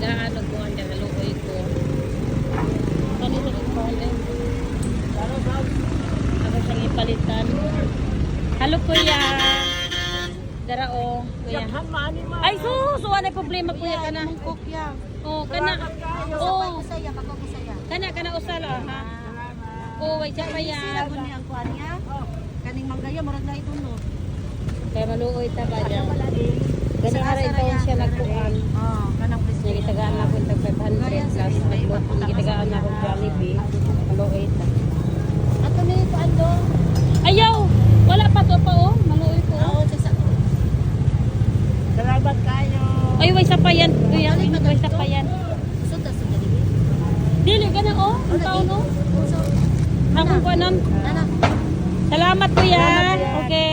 tagaan og kuan ka luoy ko. Kanito ko pala. Ako siyang ipalitan. Hello kuya. Dara o, kuya. Ay sus, wala na problema kuya kana. Kokya. Oh, kana. Oh, kana kana usala ha. Oh, way siya Sila kaya. ko ni ang kuan niya. Kaning manggaya murag na ito no. Kaya maluoy ta ba. Wala din. Gani hara ito siya nagkuhan. Oh, kanang Niya president. gitagaan na akong tag 500 plus nagluto. Niya gitagaan na akong Jollibee. Maluoy ta. Ato ni kuan do. Ayaw! Wala pa to pa oh. Maluoy ko. Oo, sa Salamat kayo. Ay, way sa pa yan. Kuya, way sa pa yan. Dili ka na oh. Ang tao no. So, Akong kuanan. nana. Salamat kuya. Okay.